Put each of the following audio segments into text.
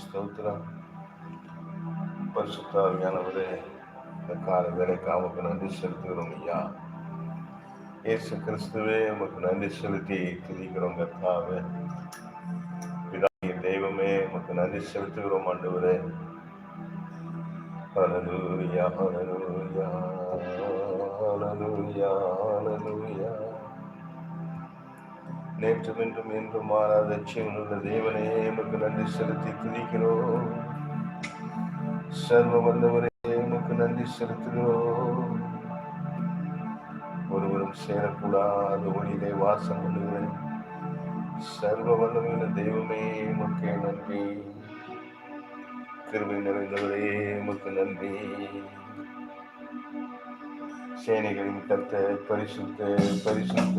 ஸ்தோத்திரம் பரிசுத்தாவியானவரே இந்த கால வேலைக்கு உமக்கு நன்றி செலுத்துகிறோம் ஐயா இயேசு கிறிஸ்துவே உமக்கு நன்றி செலுத்தி துதிக்கிறோம் கர்த்தாவே பிதாவின் தெய்வமே உமக்கு நன்றி செலுத்துகிறோம் ஆண்டவரே ஹalleluya ஹalleluya ஹalleluya ஹalleluya நேற்றும் இன்றும் என்றும் மாறாத ஜீவனுள்ள தேவனே எமக்கு நன்றி செலுத்தி துணிக்கிறோம் சர்வ வந்தவரே எமக்கு நன்றி செலுத்துகிறோம். ஒருவரும் சேரக்கூடாத ஒளியிலே வாசம் பண்ணுகிறேன் சர்வ வல்லமையுள்ள தெய்வமே எமக்கு நன்றி. கிருமி நிறைந்தவரே எமக்கு நன்றி. சேனைகளின் கத்த பரிசுத்த பரிசுத்த.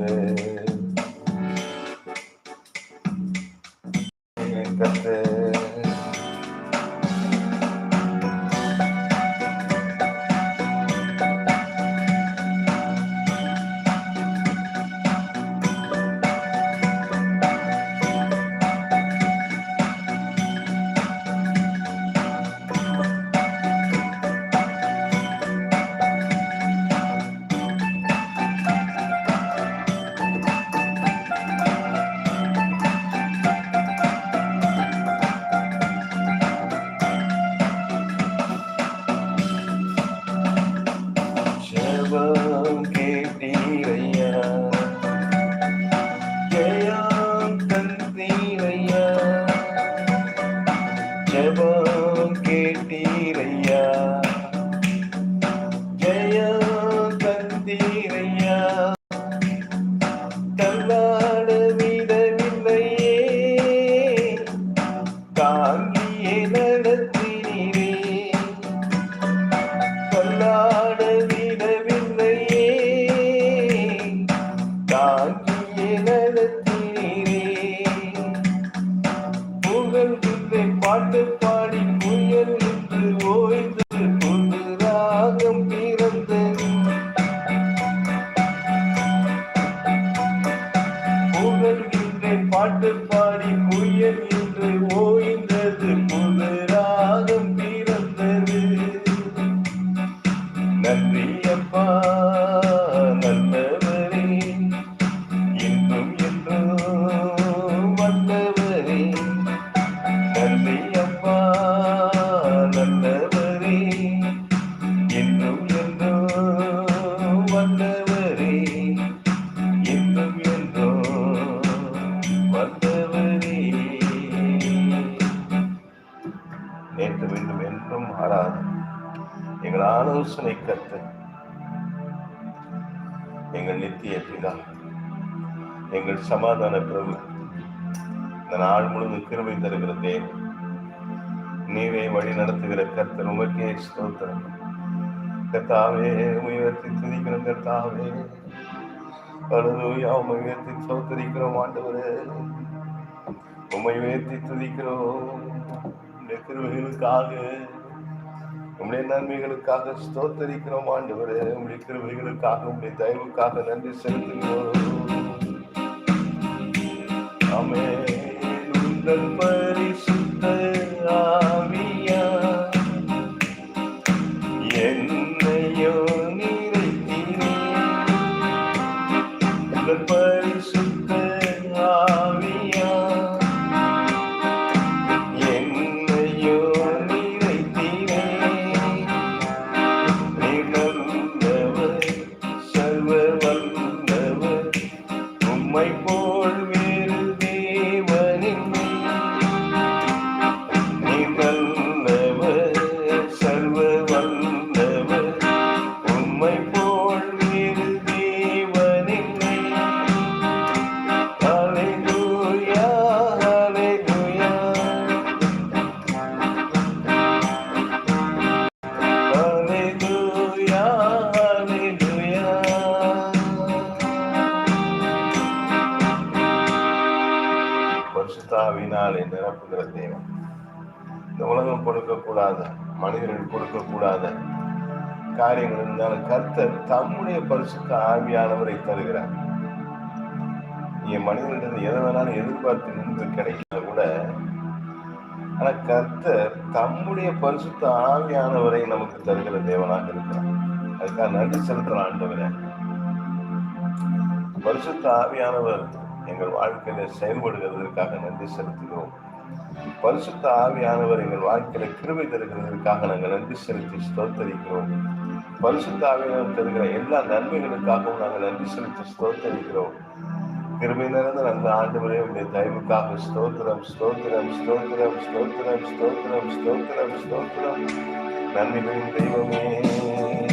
நன்றி ஆலோசனை எங்கள் நித்திய பிதா எங்கள் சமாதான பிரபு. இந்த நாள் முழுவதும் கிருமை தருகிற தேவன். நீவே வழி நடத்துகிற கர்த்தர் உமக்கே ஸ்தோத்திரம். கர்த்தாவே உயர்த்தி துதிக்கிறோம் கர்த்தாவே. அழுதுயா உமை உயர்த்தி சோத்தரிக்கிறோம் ஆண்டவரே. உமை உயர்த்தி துதிக்கிறோம். இந்த கிருமைகளுக்காக உம்முடைய நன்மைகளுக்காக ஸ்தோத்தரிக்கிறோம் ஆண்டவரே. உம்முடைய கிருபைகளுக்காக உம்முடைய தயவுக்காக நன்றி செலுத்துகிறோம். ஆமே உங்கள் பரிசுத்த ஆவியா? என்னையோ நிறைத்தீரே உங்கள் கொடுக்கக்கூடாத மனிதர்கள் கொடுக்கக்கூடாத. காரியங்கள் இருந்தாலும் கர்த்தர் தம்முடைய பரிசுத்த ஆவியானவரை தருகிறார். நீ மனிதனிடம் எதை வேணாலும் எதிர்பார்த்து நின்று கிடைக்கல கூட ஆனா கர்த்தர் தம்முடைய பரிசுத்த ஆவியானவரை நமக்கு தருகிற தேவனாக இருக்கிறார். அதுக்காக நன்றி செலுத்தலாம் ஆண்டவரே. பரிசுத்த ஆவியானவர் எங்கள் வாழ்க்கையில செயல்படுகிறதற்காக நன்றி செலுத்துகிறோம். பரிசுத்த ஆவியானவர் எங்கள் வாழ்க்கையில கிருவை தருகிறதற்காக நாங்கள் நன்றி செலுத்தி ஸ்தோத்தரிக்கிறோம். பரிசுத்த ஆவியானவர் தருகிற எல்லா நன்மைகளுக்காகவும் நாங்கள் நன்றி செலுத்தி ஸ்தோத்தரிக்கிறோம். கிருமை நிறைந்த நல்ல வரை உடைய தயவுக்காக ஸ்தோத்திரம் ஸ்தோத்திரம் ஸ்தோத்திரம் ஸ்தோத்திரம் ஸ்தோத்திரம் ஸ்தோத்திரம் ஸ்தோத்திரம். நன்மைகளின் தெய்வமே.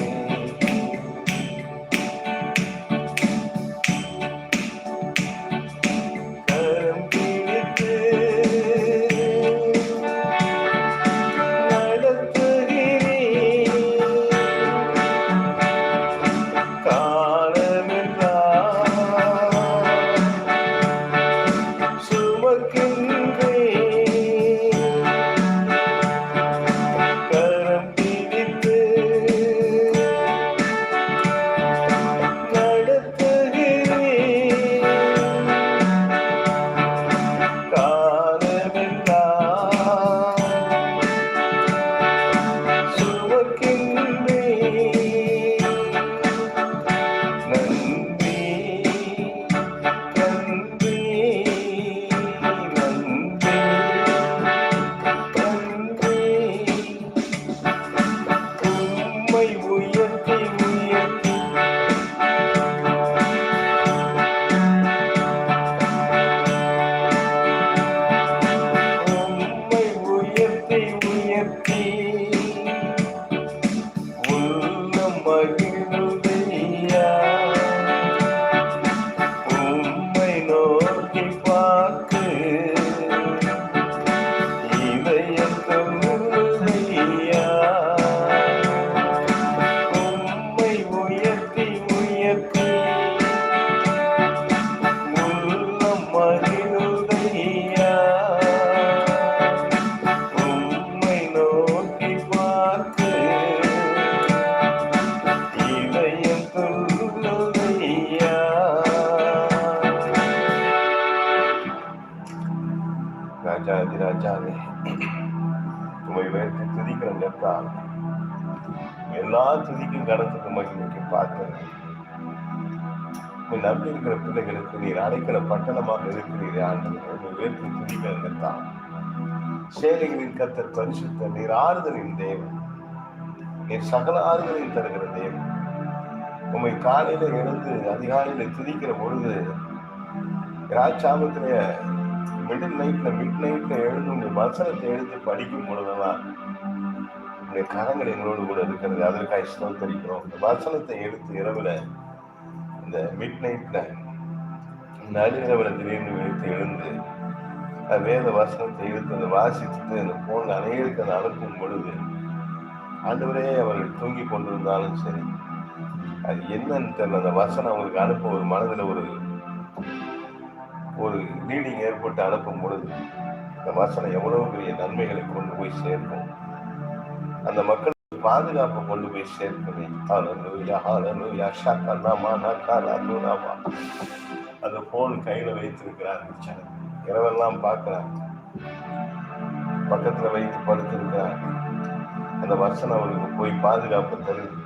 நாள் எல்லா துதிக்கும் கடத்துக்கு மகிமைக்கு பார்க்கிறேன் நீ நம்பி இருக்கிற பிள்ளைகளுக்கு நீர் அடைக்கிற பட்டணமாக இருக்கிறீர் ஆண்டு உயர்த்தி துதிக்கிறோம் சேலைகளின் கத்தர் பரிசுத்த நீர் ஆறுதலின் தேவன். நீர் சகல ஆறுதலையும் தருகிற தேவன். உண்மை காலையில எழுந்து அதிகாலையில துதிக்கிற பொழுது ராஜாமத்துல மிடில் நைட்ல மிட் நைட்ல எழுந்து உடைய வசனத்தை எழுதி படிக்கும் பொழுதுதான் உங்களுடைய கரங்கள் எங்களோடு கூட இருக்கிறது. அதற்காக ஸ்தோத்தரிக்கிறோம். இந்த வசனத்தை எடுத்து இரவில் இந்த மிட் நைட்ல நடுநிலவில் திடீர்னு எடுத்து எழுந்து அந்த வேத வசனத்தை எடுத்து அந்த வாசித்துட்டு அந்த போன் அநேகருக்கு அதை அனுப்பும் பொழுது ஆண்டவரே அவர்கள் தூங்கி கொண்டிருந்தாலும் சரி அது என்னன்னு தெரியல. அந்த வசனம் அவங்களுக்கு அனுப்ப ஒரு மனதில் ஒரு ஒரு லீடிங் ஏற்பட்டு அனுப்பும் பொழுது இந்த வசனம் எவ்வளவு பெரிய நன்மைகளை கொண்டு போய் சேர்க்கும். அந்த மக்கள் பாதுகாப்பை கொண்டு போய் சேர்க்கவே. ஹalleluya ஹalleluya ஷக்கனாமா நக்காலா நூனாமா அந்த போன் கையில வைத்திருக்கிறார் இரவெல்லாம் பார்க்கிறார். பக்கத்துல வைத்து படுத்திருக்கிறார். அந்த வசனம் அவருக்கு போய் பாதுகாப்பு தருது.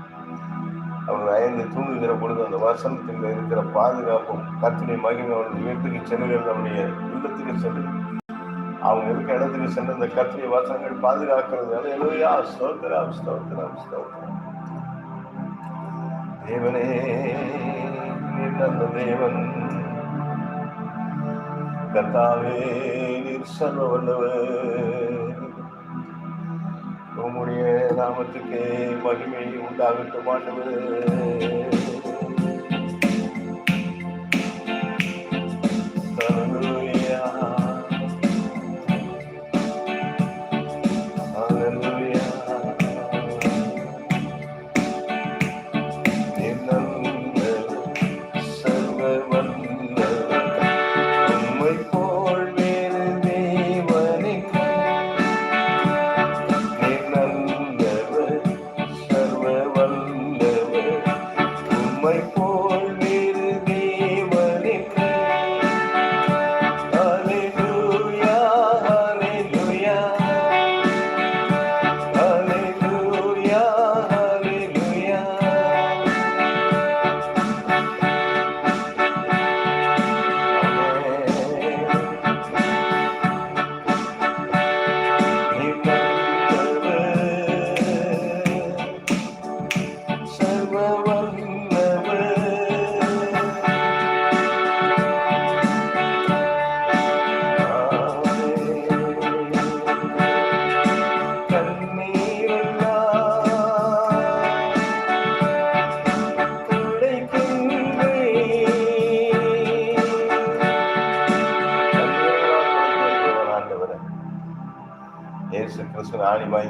அவர் அயர்ந்து தூங்குகிற பொழுது அந்த வசனத்தில் இருக்கிற பாதுகாப்பும் கத்தினை மகிமை அவருடைய வீட்டுக்கு செல்லுகிறது. அவருடைய இல்லத்துக்கு செல்லுது அவங்க இருக்க இடத்துக்கு சென்று இந்த கத்திரிய வசனங்கள் பாதுகாக்கிறது. அல்லேலூயா. ஸ்தோத்திரம் ஸ்தோத்திரம் ஸ்தோத்திரம். தேவனே நீர் நல்ல தேவன். கத்தாவே நீர் சர்வ வல்லவர். உம்முடைய நாமத்துக்கு மகிமை உண்டாகட்டும் ஆண்டவரே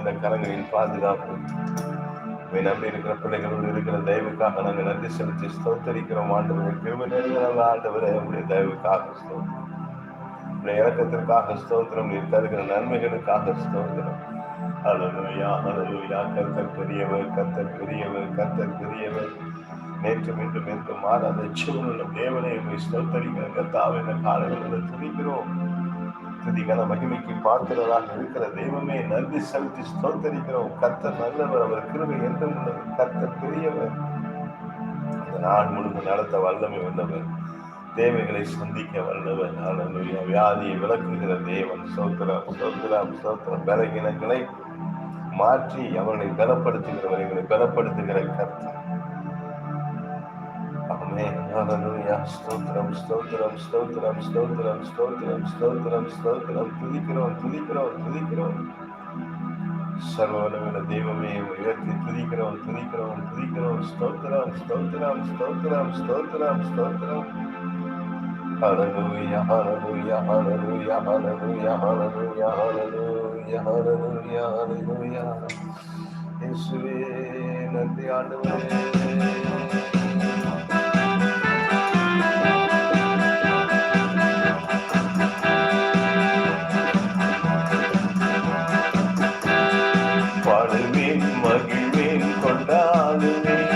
அந்த கரங்களின் பாதுகாப்பு. இவை நம்பி இருக்கிற பிள்ளைகளோடு இருக்கிற தயவுக்காக நாங்கள் நன்றி செலுத்தி ஸ்தோத்தரிக்கிறோம். ஆண்டவரை கிருமி நேரங்கள் ஆண்டவரை உடைய தயவுக்காக ஸ்தோத்திரம். உடைய இறக்கத்திற்காக ஸ்தோத்திரம். நீர் தருகிற நன்மைகளுக்காக ஸ்தோத்திரம். அலலுயா அலலுயா கர்த்தர் பெரியவர் கர்த்தர் பெரியவர் கர்த்தர் பெரியவர். நேற்று மீண்டும் என்றும் மாறாத சூழ்நிலை தேவனை ஸ்தோத்தரிக்கிற கத்தாவை இந்த காலையில் துணிக்கிறோம் துதிகன மகிமைக்கு பார்க்கிறதாக இருக்கிற தெய்வமே நன்றி செலுத்தி ஸ்தோத்தரிக்கிறோம். கர்த்தர் நல்லவர் அவர் கிருபை என்றும் உள்ளது கர்த்தர் பெரியவர். அந்த நாள் முழுவதும் நடத்த வல்லமை உள்ளவர். தேவைகளை சந்திக்க வல்லவர். அல்லேலூயா வியாதியை விளக்குகிற தேவன். சோத்திரம் சோத்திரம் சோத்திரம் பலகீனங்களை மாற்றி அவர்களை பலப்படுத்துகிறவர். எங்களை பலப்படுத்துகிற கர்த்தர். ஆமென் ஹalleluya ஸ்தோத்திரம் ஸ்தோத்திரம் ஸ்தோத்திரம் ஸ்தோத்திரம் ஸ்தோத்திரம் ஸ்தோத்திரம் ஸ்தோத்திரம் துதிக்கிறோம் துதிக்கிறோம் துதிக்கிறோம் சர்வவல்லமையுள்ள தெய்வமே உயர்த்தி துதிக்கிறோம் துதிக்கிறோம் துதிக்கிறோம் ஸ்தோத்திரம் ஸ்தோத்திரம் ஸ்தோத்திரம் ஸ்தோத்திரம் ஸ்தோத்திரம் Hallelujah, hallelujah, hallelujah, hallelujah, hallelujah, hallelujah, hallelujah, hallelujah. இயேசுவே நன்றி ஆண்டவரே வாழ்வேன் மகிழ்வேன் கொண்டாடுவேன்.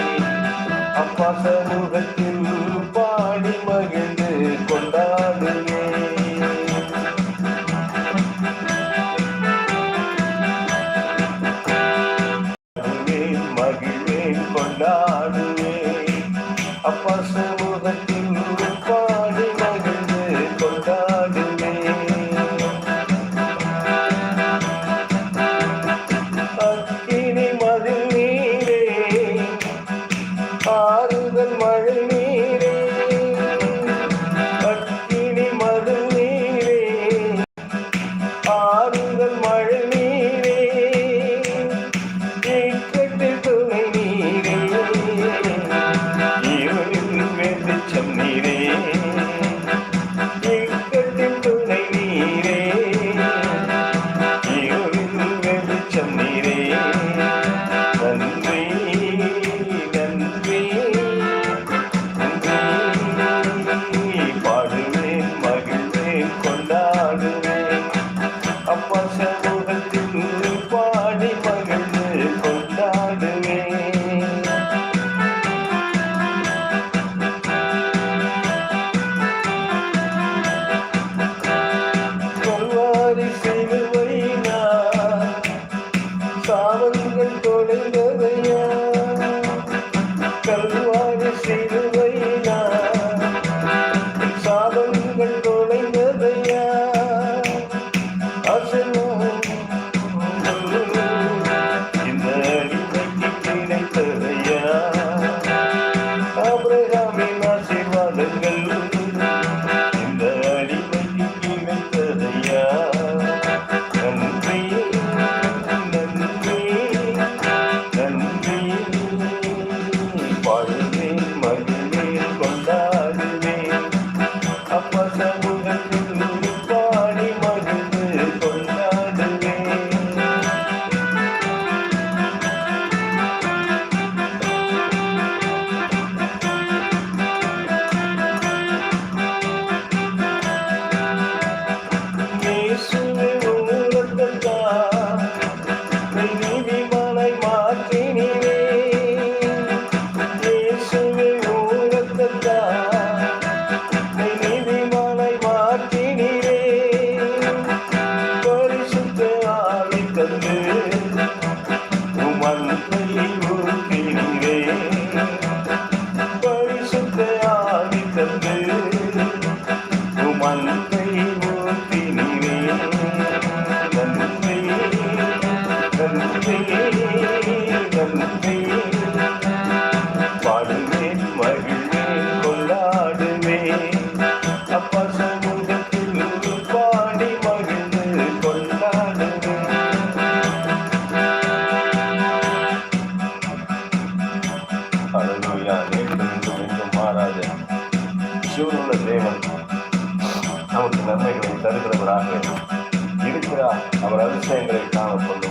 அப்பா சமூகத்தில்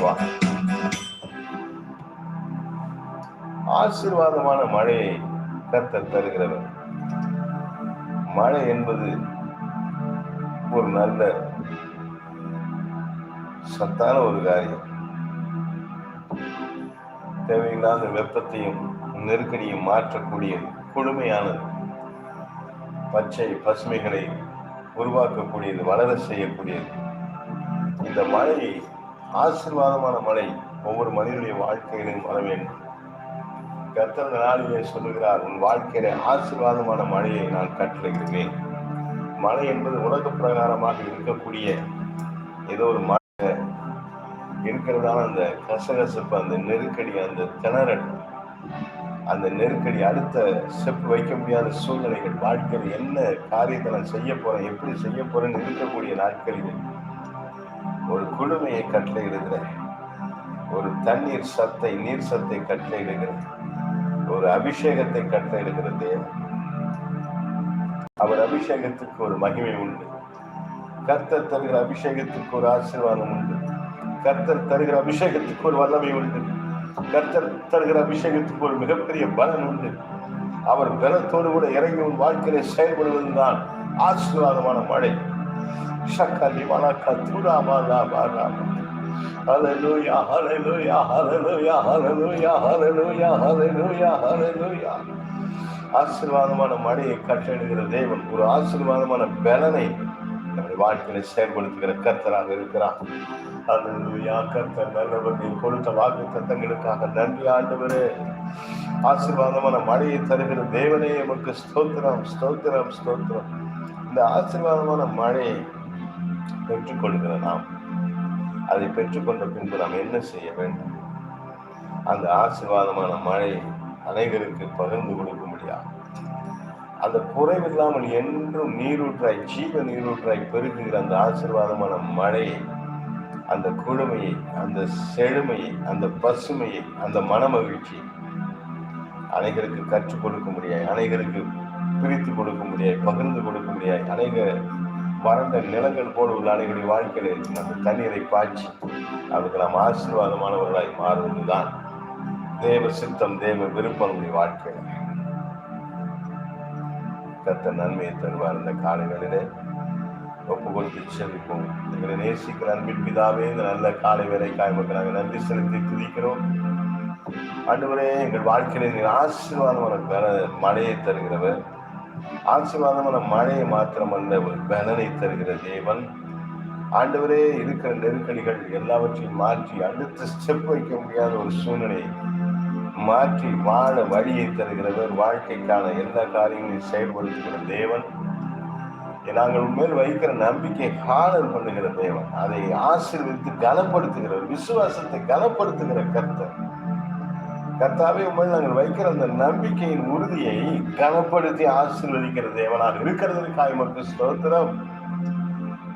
ஆசீர்வாதம் ஆசீர்வாதமான மழையை கத்த தருகிறவர். மழை என்பது ஒரு நல்ல சத்தான ஒரு காரியம். தேவையில்லாத வெப்பத்தையும் நெருக்கடியும் மாற்றக்கூடிய கொடுமையானது. பச்சை பசுமைகளை உருவாக்கக்கூடியது வளர செய்யக்கூடியது. இந்த மழை ஆசீர்வாதமான மழை ஒவ்வொரு மனிதனுடைய வாழ்க்கையிலும் வர வேண்டும். கர்த்தர் நாளிலே சொல்லுகிறார் உன் வாழ்க்கையில ஆசீர்வாதமான மழையை நான் கட்டளையிடுவேன் மழை என்பது உலக பிரகாரமாக இருக்கக்கூடிய ஏதோ ஒரு மழை இருக்கிறதான அந்த கசகசப்பு அந்த நெருக்கடி அந்த திணறல் அந்த நெருக்கடி அடுத்த ஸ்டெப் வைக்க முடியாத சூழ்நிலைகள் வாழ்க்கையில் என்ன காரியத்தை நான் செய்ய போறேன் எப்படி செய்ய போறேன்னு இருக்கக்கூடிய நாட்களில் ஒரு குழுமையை கட்டளையிடுகிறது. ஒரு தண்ணீர் சத்தை நீர் சத்தை கட்டளையிடுகிறது. ஒரு அபிஷேகத்தை கட்டளையிடுகிறது. அவர் அபிஷேகத்துக்கு ஒரு மகிமை உண்டு. கர்த்தர் தருகிற அபிஷேகத்துக்கு ஒரு ஆசீர்வாதம் உண்டு. கர்த்தர் தருகிற அபிஷேகத்துக்கு ஒரு வல்லமை உண்டு. கர்த்தர் தருகிற அபிஷேகத்துக்கு ஒரு மிகப்பெரிய பலன் உண்டு. அவர் பலத்தோடு கூட இறங்கி உன் வாழ்க்கையில செயல்படுவதுதான் ஆசீர்வாதமான மழை. Shakali Malakatura Malabara. Hallelujah, hallelujah, hallelujah, hallelujah, hallelujah, hallelujah, hallelujah. ஆசீர்வாதமான மழையை கட்டளிடுகிற தேவன் ஒரு ஆசீர்வாதமான பலனை நம்முடைய வாழ்க்கையில செயல்படுத்துகிற கர்த்தராக இருக்கிறார் அல்லேலூயா கர்த்தர் நல்லவர்கள் கொடுத்த வாக்கு தத்தங்களுக்காக நன்றி ஆண்டவரே ஆசீர்வாதமான மழையை தருகிற தேவனே எமக்கு ஸ்தோத்திரம் ஸ்தோத்திரம் ஸ்தோத்திரம் இந்த ஆசீர்வாதமான மழையை பெற்றுக்கொள்கிற நாம் அதை பெற்றுக்கொண்ட பின்பு நாம் என்ன செய்ய வேண்டும்? அந்த ஆசீர்வாதமான மழை அனைவருக்கு பகிர்ந்து கொடுக்க முடியாது அந்த குறைவில்லாமல் என்றும் நீரூற்றாய் ஜீவ நீரூற்றாய் பெருகுகிற அந்த ஆசீர்வாதமான மழையை அந்த குழுமையை அந்த செழுமையை அந்த பசுமையை அந்த மனமகிழ்ச்சி அனைவருக்கு கற்றுக் கொடுக்க முடியாது அனைவருக்கு பிரித்து கொடுக்க முடியாது பகிர்ந்து கொடுக்க முடியாது அநேக வறண்ட நிலங்கள் போல உள்ள அனைவருடைய இருக்கும் அந்த தண்ணீரை பாய்ச்சி அதுக்கு நாம் ஆசீர்வாதமானவர்களாய் மாறுவதுதான் தேவ சித்தம் தேவ விருப்பம் உடைய வாழ்க்கையில் கத்த நன்மையை தருவார் இந்த காலைகளிலே ஒப்பு கொடுத்து செவிப்போம் எங்களை நேசிக்கிற அன்பின் பிதாவே இந்த நல்ல காலை வேலைக்காய் மக்கள் நாங்கள் நன்றி செலுத்தி துதிக்கிறோம். அன்றுவரே எங்கள் வாழ்க்கையில் நீங்கள் ஆசீர்வாதமான மழையை தருகிறவர். ஆசீர்வாதமான மழையை மாத்திரமல்ல ஒரு பலனை தருகிற தேவன். ஆண்டவரே இருக்கிற நெருக்கடிகள் எல்லாவற்றையும் மாற்றி அடுத்த ஸ்டெப் வைக்க முடியாத ஒரு சூழ்நிலையை மாற்றி வாழ வழியை தருகிறவர் வாழ்க்கைக்கான எல்லா காரியங்களையும் செயல்படுத்துகிற தேவன். நாங்கள் உண்மையில் வைக்கிற நம்பிக்கை காலர் பண்ணுகிற தேவன். அதை ஆசீர்வதித்து கனப்படுத்துகிறவர் விசுவாசத்தை கனப்படுத்துகிற கர்த்தர். கர்த்தாவே உண்மையில் நாங்கள் வைக்கிற அந்த நம்பிக்கையின் உறுதியை கனப்படுத்தி ஆசீர்வதிக்கிற தேவனாக இருக்கிறதற்காக மக்கள் ஸ்தோத்திரம்.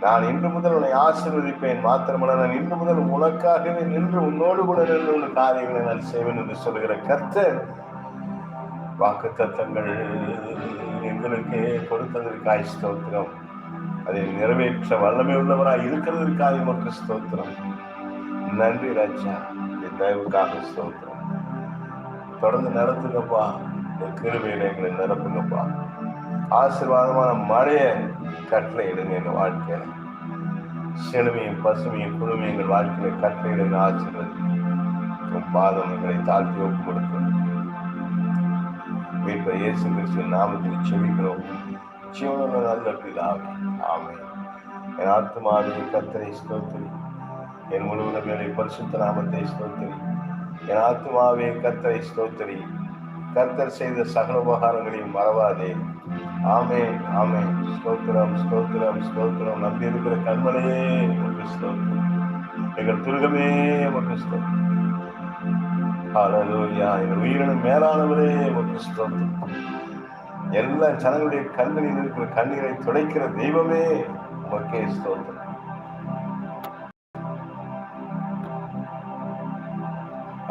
நான் இன்று முதல் உன்னை ஆசீர்வதிப்பேன். மாத்திரமல்ல நான் இன்று முதல் உனக்காகவே நின்று உன்னோடு கூட நின்று உன் காரியங்களை நான் செய்வேன் என்று சொல்கிற கர்த்தர் வாக்கு தத்தங்கள் எங்களுக்கு கொடுத்ததற்காய் ஸ்தோத்திரம். அதை நிறைவேற்ற வல்லமை உள்ளவராக இருக்கிறதற்காக மக்கள் ஸ்தோத்திரம். நன்றி ராஜா. என் தயவுக்காக ஸ்தோத்திரம். தொடர்ந்து நடத்துங்கப்பா. இந்த எங்களை நிரப்புங்கப்பா. ஆசீர்வாதமான மழையை கட்டளை இடுங்க எங்கள் வாழ்க்கையில. செழுமையும் பசுமையும் குழுமையும் எங்கள் வாழ்க்கையில கட்டளை இடுங்க ஆசீர்வதி பாதம் எங்களை தாழ்த்தி ஒப்பு கொடுக்கும் மீட்பர் இயேசு கிறிஸ்துவின் நாமத்தில் செவிக்கிறோம் ஜீவனுள்ள நல்ல பிதாவே ஆமை என் ஆத்மாவே கத்தரை ஸ்தோத்திரி. என் முழுவதும் என்னை பரிசுத்த நாமத்தை ஸ்தோத்திரி. என் ஆத்மாவே கர்த்தரை ஸ்தோத்திரி. கர்த்தர் செய்த சகல உபகாரங்களையும் மறவாதே. ஆமே ஆமே ஸ்தோத்திரம் ஸ்தோத்திரம் ஸ்தோத்திரம். நம்பி இருக்கிற கண்மலையே உமக்கு ஸ்தோத்திரம். எங்கள் துருகமே உமக்கு ஸ்தோத்திரம். எங்கள் உயிரினும் மேலானவரே உமக்கு ஸ்தோத்திரம். எல்லா ஜனங்களுடைய கண்களில் இருக்கிற கண்ணீரை துடைக்கிற தெய்வமே உமக்கே ஸ்தோத்திரம்.